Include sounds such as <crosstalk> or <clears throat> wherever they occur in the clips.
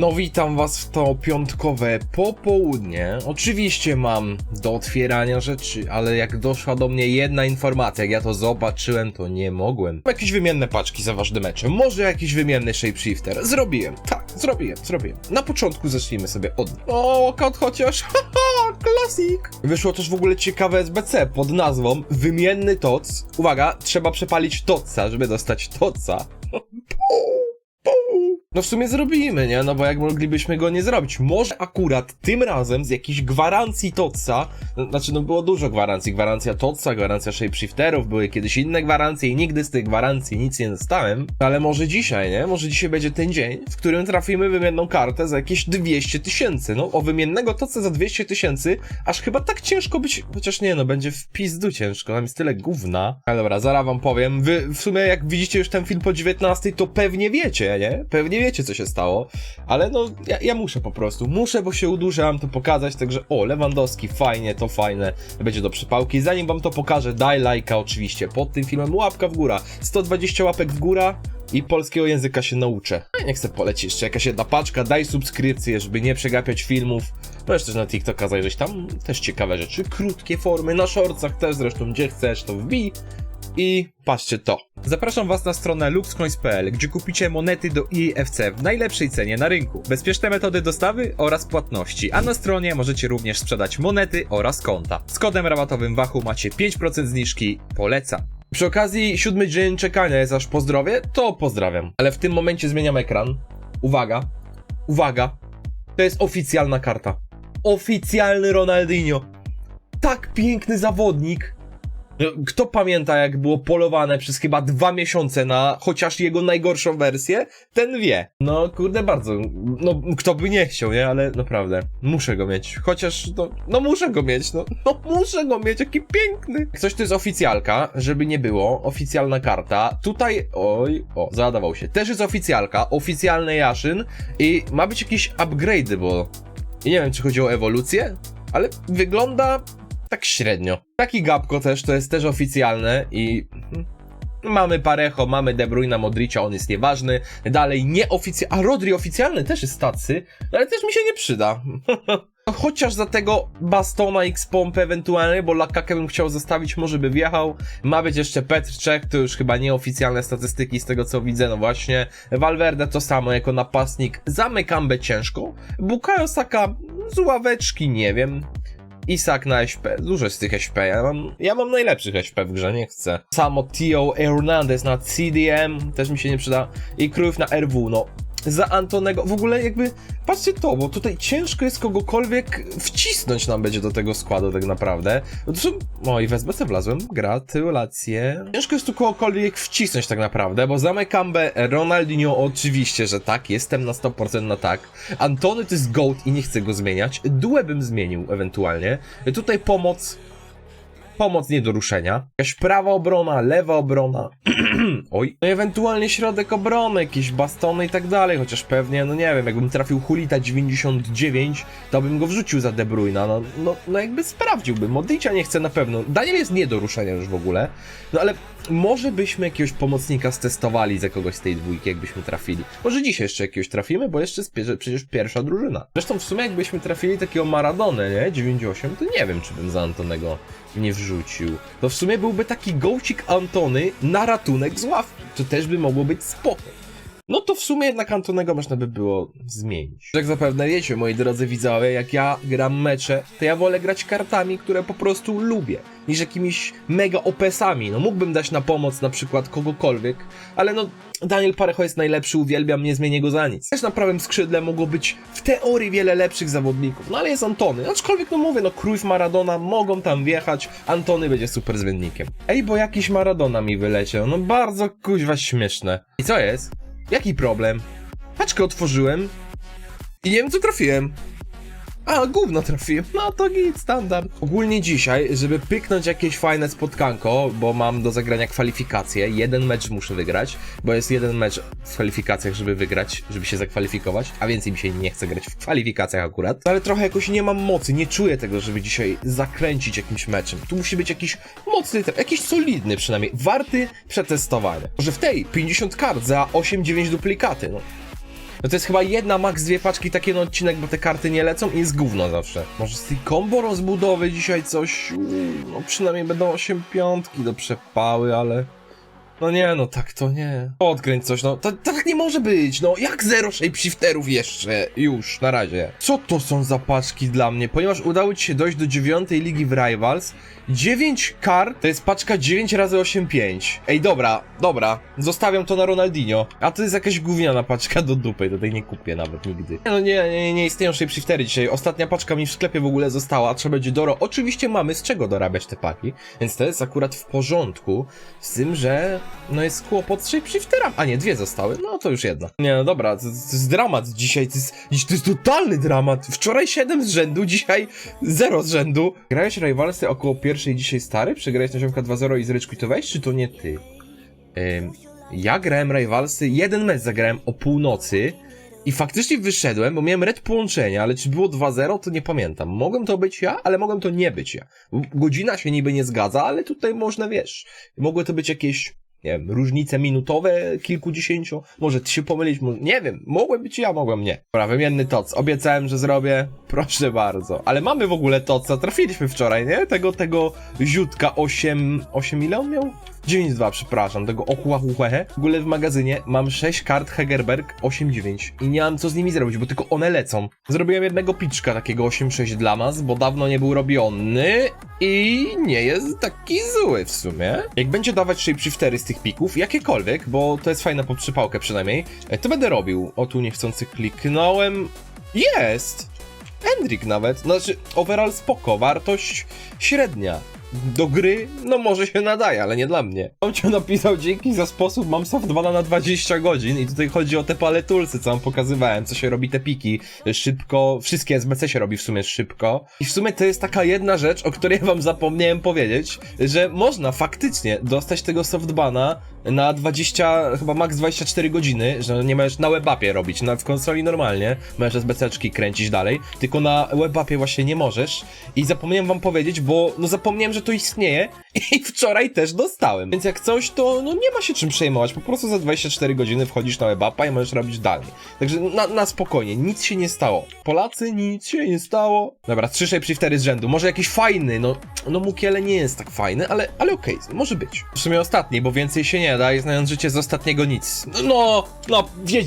No witam was w to piątkowe popołudnie. Oczywiście mam do otwierania rzeczy, ale jak doszła do mnie jedna informacja, jak ja to zobaczyłem, to nie mogłem. Jakieś wymienne paczki za ważne mecze, może jakiś wymienny shapeshifter. Zrobiłem, tak, zrobiłem, zrobiłem. Na początku zacznijmy sobie od... O, kot chociaż, <laughs> haha, klasik. Wyszło też w ogóle ciekawe SBC pod nazwą Wymienny TOC. Uwaga, trzeba przepalić TOCa, żeby dostać TOCa. <laughs> No w sumie zrobimy, nie? No bo jak moglibyśmy go nie zrobić? Może akurat tym razem z jakiejś gwarancji TOTSa, no, znaczy no było dużo gwarancji, gwarancja TOTSa, gwarancja shapeshifterów, były kiedyś inne gwarancje i nigdy z tych gwarancji nic nie dostałem, ale może dzisiaj, nie? Może dzisiaj będzie ten dzień, w którym trafimy wymienną kartę za jakieś 200 tysięcy, no o wymiennego TOTSa za 200 tysięcy, aż chyba tak ciężko być, chociaż nie no, będzie w pizdu ciężko, tam jest tyle gówna. Ale dobra, zaraz wam powiem, wy w sumie jak widzicie już ten film po 19, to pewnie wiecie, nie? Pewnie wiecie, co się stało, ale no, ja, ja muszę po prostu, muszę, bo się uduszam to pokazać, także o, Lewandowski, fajnie, to fajne, będzie do przypałki. Zanim wam to pokażę, daj lajka oczywiście pod tym filmem, łapka w górę, 120 łapek w górę i polskiego języka się nauczę. A nie chcę polecić jeszcze jakaś jedna paczka, daj subskrypcję, żeby nie przegapiać filmów. Możesz też na TikToka zajrzeć, tam też ciekawe rzeczy, krótkie formy, na shortcach też zresztą, gdzie chcesz, to wbij. I patrzcie to. Zapraszam Was na stronę luxcoins.pl, gdzie kupicie monety do IFC w najlepszej cenie na rynku, bezpieczne metody dostawy oraz płatności, a na stronie możecie również sprzedać monety oraz konta. Z kodem rabatowym Wachu macie 5% zniżki, polecam. Przy okazji siódmy dzień czekania jest aż po zdrowie, to pozdrawiam. Ale w tym momencie zmieniam ekran. Uwaga, uwaga, to jest oficjalna karta. Oficjalny Ronaldinho. Tak piękny zawodnik, Kto pamięta, jak było polowane przez chyba dwa miesiące na chociaż jego najgorszą wersję, ten wie. No, kurde, bardzo. No, kto by nie chciał, nie? Ale naprawdę, muszę go mieć. Chociaż, no, no muszę go mieć, no, no muszę go mieć, jaki piękny. Ktoś to jest oficjalka, żeby nie było, oficjalna karta. Tutaj, oj, o, zadawał się. Też jest oficjalka, oficjalny Jaszyn i ma być jakiś upgrade, bo... I nie wiem, czy chodzi o ewolucję, ale wygląda tak średnio. Taki Gapko też, to jest też oficjalne i... Mamy Parejo, mamy De Bruyne, Modricia, on jest nieważny. Dalej nieoficjalny, a Rodri oficjalny też jest tacy, ale też mi się nie przyda. <laughs> Chociaż za tego Bastona X pompę ewentualnie, bo Lakakę bym chciał zostawić, może by wjechał. Ma być jeszcze Petr Czech, to już chyba nieoficjalne statystyki z tego co widzę, no właśnie. Valverde to samo jako napastnik, zamykam ciężko. Bukayo Saka z ławeczki, nie wiem. Isak na SP, dużo z tych SP, ja mam, ja mam najlepszych SP w grze, nie chcę. Samo Tio Hernandez na CDM, też mi się nie przyda. I Cruyff na RW, no. Za Antonego, w ogóle jakby, patrzcie to, bo tutaj ciężko jest kogokolwiek wcisnąć nam będzie do tego składu tak naprawdę. No to są, o i w SBC wlazłem, gratulacje. Ciężko jest tu kogokolwiek wcisnąć tak naprawdę, bo zamykam B, Ronaldinho oczywiście, że tak, jestem na 100% na tak. Antony to jest GOAT i nie chcę go zmieniać, Due bym zmienił ewentualnie. Tutaj pomoc, pomoc nie do ruszenia. Jakaś prawa obrona, lewa obrona. <clears throat> Oj. No i ewentualnie środek obrony, jakieś bastony i tak dalej, chociaż pewnie, no nie wiem, jakbym trafił Hulita 99, to bym go wrzucił za De Bruyna, no, no, no jakby sprawdziłbym. Modricia nie chcę na pewno. Daniel jest nie do ruszenia już w ogóle, no ale może byśmy jakiegoś pomocnika stestowali za kogoś z tej dwójki, jakbyśmy trafili. Może dzisiaj jeszcze jakiegoś trafimy, bo jeszcze przecież pierwsza drużyna. Zresztą w sumie jakbyśmy trafili takiego Maradonę, nie? 98, to nie wiem, czy bym za Antonego nie wrzucił. To w sumie byłby taki gołcik Antony na ratunek z ławki. To też by mogło być spoko. No to w sumie jednak Antonego można by było zmienić. Jak zapewne wiecie, moi drodzy widzowie, jak ja gram mecze, to ja wolę grać kartami, które po prostu lubię, niż jakimiś mega OPS-ami. No mógłbym dać na pomoc na przykład kogokolwiek, ale no Daniel Parejo jest najlepszy, uwielbiam, nie zmienię go za nic. Też na prawym skrzydle mogło być w teorii wiele lepszych zawodników, no ale jest Antony. Aczkolwiek no mówię, no Cruyff, Maradona mogą tam wjechać, Antony będzie super zmiennikiem. Ej, bo jakiś Maradona mi wyleciał, no bardzo kuźwa śmieszne. I co jest? Jaki problem? Paczkę otworzyłem i nie wiem co trafiłem. A, gówno trafiłem. No to git, standard. Ogólnie dzisiaj, żeby pyknąć jakieś fajne spotkanko, bo mam do zagrania kwalifikacje, jeden mecz muszę wygrać, bo jest jeden mecz w kwalifikacjach, żeby wygrać, żeby się zakwalifikować, a więcej mi się nie chce grać w kwalifikacjach akurat. Ale trochę jakoś nie mam mocy, nie czuję tego, żeby dzisiaj zakręcić jakimś meczem. Tu musi być jakiś mocny, jakiś solidny przynajmniej, warty przetestowania. Może w tej 50 kart za 8-9 duplikaty, no. No to jest chyba jedna, max dwie paczki takie na odcinek, bo te karty nie lecą i jest gówno zawsze. Może z tej combo rozbudowy dzisiaj coś, no przynajmniej będą 8 piątki do przepały, ale... No nie, no tak to nie. Odkręć coś, no to, to tak nie może być, no jak zero shapeshifterów jeszcze? Już, na razie. Co to są za paczki dla mnie? Ponieważ udało ci się dojść do dziewiątej ligi w Rivals, 9 kart to jest paczka 9 razy 8 5. Ej, dobra, dobra, zostawiam to na Ronaldinho. A to jest jakaś gówniana paczka do dupy, tutaj nie kupię nawet nigdy. No nie, nie, nie istnieją shapeshiftery dzisiaj. Ostatnia paczka mi w sklepie w ogóle została, trzeba będzie doro. Oczywiście mamy z czego dorabiać te paki, więc to jest akurat w porządku. Z tym, że no jest kłopot z shapeshifterami. A nie, dwie zostały, no to już jedna. Nie, no dobra, to, to jest dramat dzisiaj, to jest, to jest totalny dramat. Wczoraj 7 z rzędu, dzisiaj 0 z rzędu. Grałeś Rivalsy około pierwszej dzisiaj stary? Przegrałeś na ziomka 2-0 i zreczkwitowałeś, czy to nie ty? Ym, ja grałem Rivalsy, jeden mecz zagrałem o północy i faktycznie wyszedłem, bo miałem red połączenia, ale czy było 2-0, to nie pamiętam. Mogłem to być ja, ale mogłem to nie być ja. Godzina się niby nie zgadza, ale tutaj można, wiesz, mogły to być jakieś, nie wiem, różnice minutowe, kilkudziesięciu, może ty się pomylić, mo- nie wiem, mogłem być ja, mogłem nie. Dobra, wymienny toc, obiecałem, że zrobię, <laughs> proszę bardzo. Ale mamy w ogóle toca, trafiliśmy wczoraj, nie? Tego, tego ziutka 8, 8 ile on miał? 9-2, przepraszam, tego okuahuhehe. W ogóle w magazynie mam 6 kart Hegerberg 8-9 i nie mam co z nimi zrobić, bo tylko one lecą. Zrobiłem jednego piczka takiego 8-6 dla nas, bo dawno nie był robiony i nie jest taki zły w sumie. Jak będzie dawać shapeshiftery z tych pików, jakiekolwiek, bo to jest fajna podprzypałkę przynajmniej, e, to będę robił. O, tu niechcący kliknąłem. Jest! Hendrik nawet, znaczy overall spoko, wartość średnia. Do gry, no może się nadaje, ale nie dla mnie. On ci napisał dzięki za sposób, mam softbana na 20 godzin i tutaj chodzi o te paletulsy, co wam pokazywałem, co się robi te piki szybko, wszystkie SBC się robi w sumie szybko. I w sumie to jest taka jedna rzecz, o której wam zapomniałem powiedzieć, że można faktycznie dostać tego softbana na 20, chyba max 24 godziny, że nie możesz na webapie robić, na, w konsoli normalnie, możesz SBC-czki kręcić dalej, tylko na webapie właśnie nie możesz i zapomniałem wam powiedzieć, bo no zapomniałem, że to istnieje i <laughs> wczoraj też dostałem, więc jak coś, to no nie ma się czym przejmować, po prostu za 24 godziny wchodzisz na webapa i możesz robić dalej. Także na, na spokojnie, nic się nie stało. Polacy, nic się nie stało. Dobra, 3 shapeshiftery z rzędu, może jakiś fajny, no, no Mukiele nie jest tak fajny, ale, ale okej, może być. W sumie ostatni, bo więcej się nie da i znając życie z ostatniego nic. No, no, wie,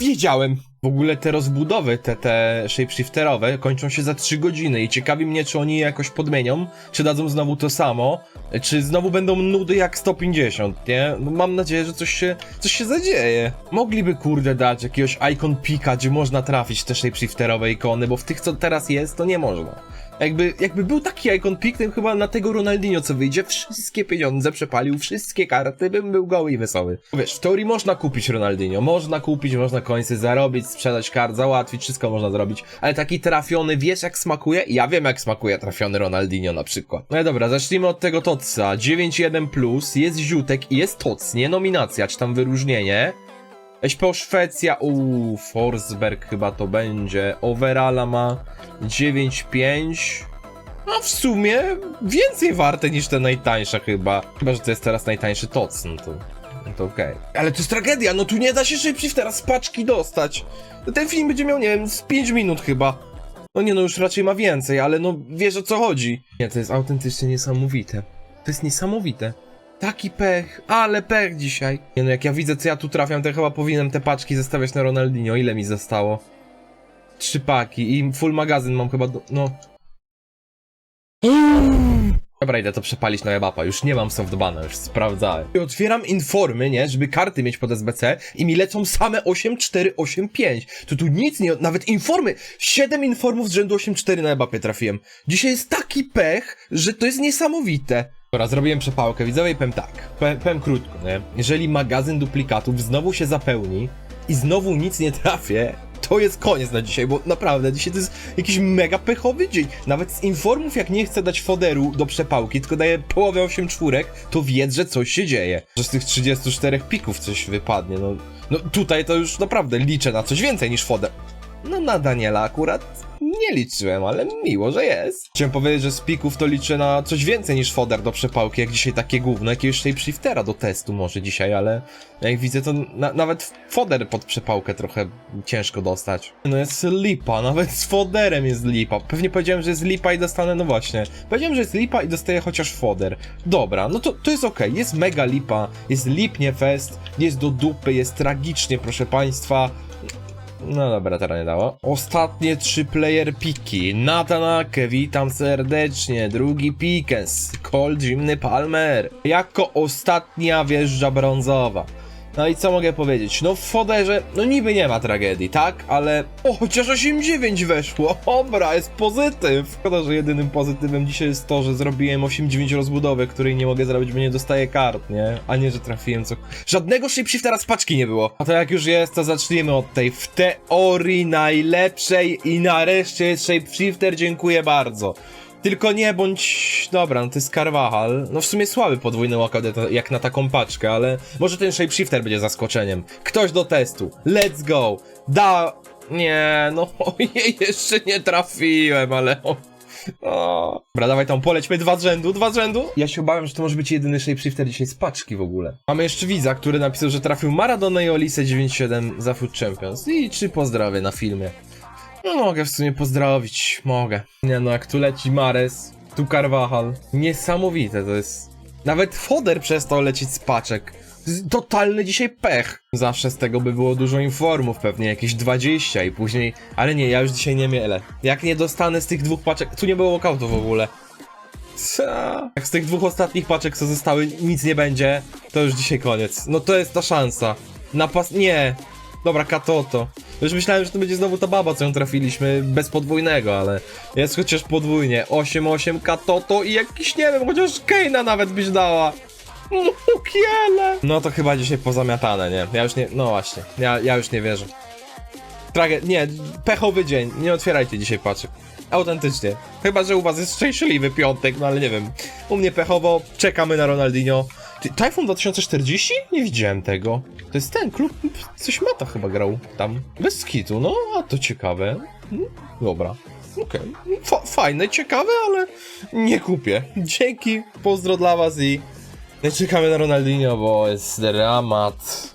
wiedziałem. W ogóle te rozbudowy, te, te shapeshifterowe kończą się za 3 godziny i ciekawi mnie, czy oni je jakoś podmienią, czy dadzą znowu to samo, czy znowu będą nudy jak 150, nie? No, mam nadzieję, że coś się, coś się zadzieje. Mogliby, kurde, dać jakiegoś icon pika, gdzie można trafić te shapeshifterowe ikony, bo w tych, co teraz jest, to nie można. Jakby, jakby był taki icon pick, to chyba na tego Ronaldinho, co wyjdzie, wszystkie pieniądze przepalił, wszystkie karty, bym był goły i wesoły. Wiesz, w teorii można kupić Ronaldinho, można kupić, można końce zarobić, sprzedać kart, załatwić, wszystko można zrobić, ale taki trafiony, wiesz jak smakuje? Ja wiem jak smakuje trafiony Ronaldinho na przykład. No i dobra, zacznijmy od tego Totsa. 9.1+, plus, jest Ziutek i jest Tots, nie nominacja, czy tam wyróżnienie. SPO Szwecja, uuu, Forsberg chyba to będzie. Overalla ma 9,5. A w sumie więcej warte niż te najtańsze chyba. Chyba, że to jest teraz najtańszy TOC, no to, no to okej. Ale to jest tragedia, no tu nie da się szybciej teraz paczki dostać. Ten film będzie miał, nie wiem, z 5 minut chyba. No nie, no już raczej ma więcej, ale no wiesz o co chodzi. Nie, to jest autentycznie niesamowite. To jest niesamowite. Taki pech, ale pech dzisiaj. Nie no, jak ja widzę, co ja tu trafiam, to chyba powinienem te paczki zostawiać na Ronaldinho. Ile mi zostało? Trzy paki i full magazyn mam chyba, do... no... Dobra, idę to przepalić na webapa, już nie mam softbana, już sprawdzałem. I otwieram informy, nie, żeby karty mieć pod SBC i mi lecą same 8, 4, 8, 5. To tu nic nie, nawet informy, 7 informów z rzędu 8, 4 na webapie trafiłem. Dzisiaj jest taki pech, że to jest niesamowite. Dobra, zrobiłem przepałkę, widzowie powiem tak, powiem, powiem krótko, nie? Jeżeli magazyn duplikatów znowu się zapełni i znowu nic nie trafię, to jest koniec na dzisiaj, bo naprawdę dzisiaj to jest jakiś mega pechowy dzień. Nawet z informów, jak nie chcę dać foderu do przepałki, tylko daję połowę 8 czwórek, to wiedz, że coś się dzieje. Że z tych 34 pików coś wypadnie, no. No tutaj to już naprawdę liczę na coś więcej niż foder. No na Daniela akurat nie liczyłem, ale miło, że jest. Chciałem powiedzieć, że z pików to liczę na coś więcej niż foder do przepałki, jak dzisiaj takie gówno, jakiegoś shapeshiftera do testu może dzisiaj, ale jak widzę, to na, nawet foder pod przepałkę trochę ciężko dostać. No jest lipa, <laughs> nawet z foderem jest lipa. Pewnie powiedziałem, że jest lipa i dostanę, no właśnie. Powiedziałem, że jest lipa i dostaję chociaż foder. Dobra, no to, to jest okej, jest mega lipa, jest lipnie fest, jest do dupy, jest tragicznie, proszę państwa. No dobra, teraz nie dało. Ostatnie trzy player piki. Natanake, witam serdecznie. Drugi Pikens. Cold Zimny Palmer. Jako ostatnia wjeżdża brązowa. No i co mogę powiedzieć? No w foderze, no niby nie ma tragedii, tak? Ale, o, chociaż 8-9 weszło, <laughs> dobra, jest pozytyw. Szkoda, że jedynym pozytywem dzisiaj jest to, że zrobiłem 8-9 rozbudowę, której nie mogę zrobić, bo nie dostaję kart, nie? A nie, że trafiłem co... Żadnego shapeshiftera z paczki nie było. A to jak już jest, to zacznijmy od tej w teorii najlepszej i nareszcie jest shapeshifter, dziękuję bardzo. Tylko nie bądź... Dobra, no to jest Carvajal. No w sumie słaby podwójny walkout jak na taką paczkę, ale może ten shapeshifter będzie zaskoczeniem. Ktoś do testu. Let's go. Da... Nie, no <laughs> ojej, jeszcze nie trafiłem, ale... Dobra, dawaj tam, polećmy dwa z rzędu, dwa z rzędu. Ja się obawiam, że to może być jedyny shapeshifter dzisiaj z paczki w ogóle. Mamy jeszcze widza, który napisał, że trafił Maradona i Olise 97 za Food Champions. I czy pozdrowie na filmie. No mogę w sumie pozdrowić, mogę. Nie no, jak tu leci Mares, tu Carvajal. Niesamowite to jest. Nawet foder przestał lecieć z paczek. Totalny dzisiaj pech. Zawsze z tego by było dużo informów, pewnie jakieś 20 i później... Ale nie, ja już dzisiaj nie mielę. Jak nie dostanę z tych dwóch paczek... Tu nie było walkoutu w ogóle. Co? Jak z tych dwóch ostatnich paczek, co zostały, nic nie będzie, to już dzisiaj koniec. No to jest ta szansa. Napas... Nie. Dobra, Katoto. Już myślałem, że to będzie znowu ta baba, co ją trafiliśmy bez podwójnego, ale jest chociaż podwójnie. 8-8 Katoto i jakiś, nie wiem, chociaż Keina nawet byś dała. <laughs> Mukiele! No to chyba dzisiaj pozamiatane, nie? Ja już nie, no właśnie, ja, ja już nie wierzę. Trage... Nie, pechowy dzień, nie otwierajcie dzisiaj paczek. Autentycznie. Chyba, że u was jest szczęśliwy piątek, no ale nie wiem. U mnie pechowo, czekamy na Ronaldinho. Ty, Typhoon 2040? Nie widziałem tego. To jest ten klub, coś Mata chyba grał tam. Bez skitu, no, a to ciekawe. Mm, Dobra. Okej. Fa- Fajne, ciekawe, ale nie kupię. Dzięki, pozdro dla was i czekamy na Ronaldinho, bo jest dramat.